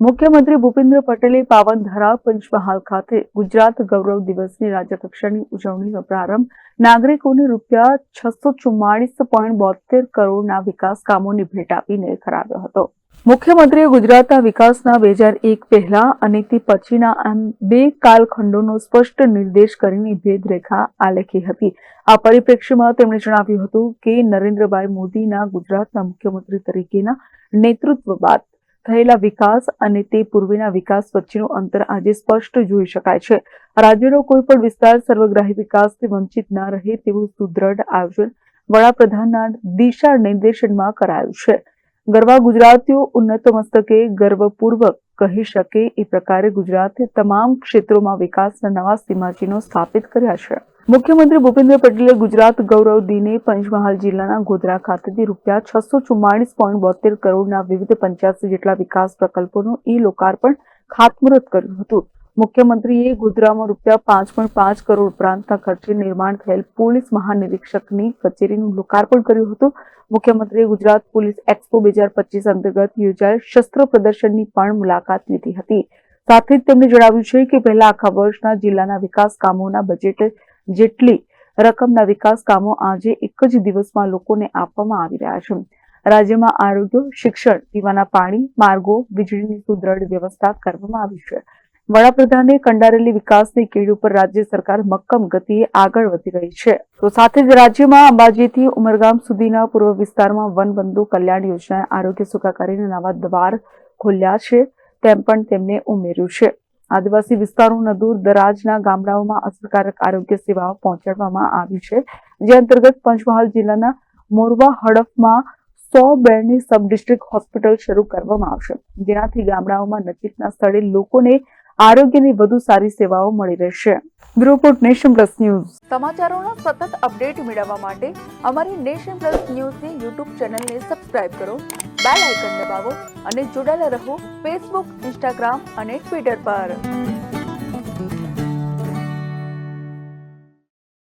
મુખ્યમંત્રી ભૂપેન્દ્ર પટેલે પાવનધરા પંચમહાલ ખાતે ગુજરાત ગૌરવ દિવસની રાજ્યકક્ષાની ઉજવણીનો પ્રારંભ. નાગરિકોને રૂપિયા છસો ચુમ્માળીસ પોઈન્ટ બોતેર કરોડના વિકાસ કામોની ભેટ આપીને કરાવ્યો હતો. મુખ્યમંત્રીએ ગુજરાતના વિકાસના બે હજાર એક પહેલા અને તે પછીના આમ બે કાલખંડોનો સ્પષ્ટ નિર્દેશ કરીને ભેદરેખા આલેખી હતી. આ પરિપ્રેક્ષ્યમાં તેમણે જણાવ્યું હતું કે નરેન્દ્રભાઈ મોદીના ગુજરાતના મુખ્યમંત્રી તરીકેના નેતૃત્વ બાદ થયેલા વિકાસ અને તે પૂર્વેના વિકાસ વચ્ચેનું અંતર આજે સ્પષ્ટ જોઈ શકાય છે. રાજ્યનો કોઈ પણ વિસ્તાર સર્વગ્રાહી વિકાસથી વંચિત ન રહે તેવું સુદ્રઢ આયોજન વડાપ્રધાનના દિશા નિર્દેશનમાં કરાયું છે. ગરવા ગુજરાતીઓ ઉન્નત મસ્તકે ગર્વપૂર્વક કહી શકે એ પ્રકારે ગુજરાતે તમામ ક્ષેત્રોમાં વિકાસના નવા સીમાચિહ્નો સ્થાપિત કર્યા છે. મુખ્યમંત્રી ભૂપેન્દ્ર પટેલે ગુજરાત ગૌરવ દિને પંચમહાલ જિલ્લાના ગોધરા ખાતેથી રૂપિયા છસો ચુમ્માળીસ પોઈન્ટ બોતેર કરોડના વિવિધ પંચ્યાસી જેટલા વિકાસ પ્રકલ્પોનું ઈ લોકાર્પણ ખાતમુહૂર્ત કર્યું હતું. મુખ્યમંત્રીએ ગોધરામાં રૂપિયા પાંચ પોઈન્ટ પાંચ કરોડ ઉપરાંતના ખર્ચે નિર્માણ થયેલ પોલીસ મહાનિરીક્ષકની કચેરીનું લોકાર્પણ કર્યું હતું. મુખ્યમંત્રીએ ગુજરાત પોલીસ એક્સપો બે હજાર પચીસ અંતર્ગત યોજાયેલ શસ્ત્ર પ્રદર્શનની પણ મુલાકાત લીધી હતી. સાથે જ તેમણે જણાવ્યું છે કે પહેલા આખા વર્ષના જિલ્લાના વિકાસ કામોના બજેટ જેટલી રકમના વિકાસ કામો આજે એક જ દિવસમાં લોકોને આપવામાં આવી રહ્યા છે. રાજ્યમાં આરોગ્ય, શિક્ષણ, પીવાના પાણી, માર્ગો, વીજળીની સુદ્રઢ વ્યવસ્થા કરવામાં આવી છે. વડાપ્રધાને કંડારેલી વિકાસની કીડ ઉપર રાજ્ય સરકાર મક્કમ ગતિએ આગળ વધી રહી છે. તો સાથે જ રાજ્યમાં અંબાજીથી ઉમરગામ સુધીના પૂર્વ વિસ્તારમાં વનબંધુ કલ્યાણ યોજનાએ આરોગ્ય સુખાકારીના નવા દ્વાર ખોલ્યા છે તેમ પણ તેમણે ઉમેર્યું છે. આદિવાસી વિસ્તારોના દૂર દરાજના ગામડાઓમાં અસરકારક આરોગ્ય સેવાઓ પહોંચાડવામાં આવી છે. જે અંતર્ગત પંચમહાલ જિલ્લાના મોરવા હડફમાં સો બેડની સબ ડિસ્ટ્રિક્ટ હોસ્પિટલ શરૂ કરવામાં આવશે. જેનાથી ગામડાઓમાં નજીકના સ્થળે લોકોને આરોગ્યની વધુ સારી સેવાઓ મળી રહેશે. Bureau report nation plus news. સમાચારોના સતત અપડેટ મેળવવા માટે અમારી નેશન પ્લસ ન્યૂઝની યુટ્યુબ ચેનલને સબસ્ક્રાઇબ કરો, બેલ આઇકન દબાવો અને જોડાયેલા રહો ફેસબુક, ઇન્સ્ટાગ્રામ અને ટ્વિટર પર.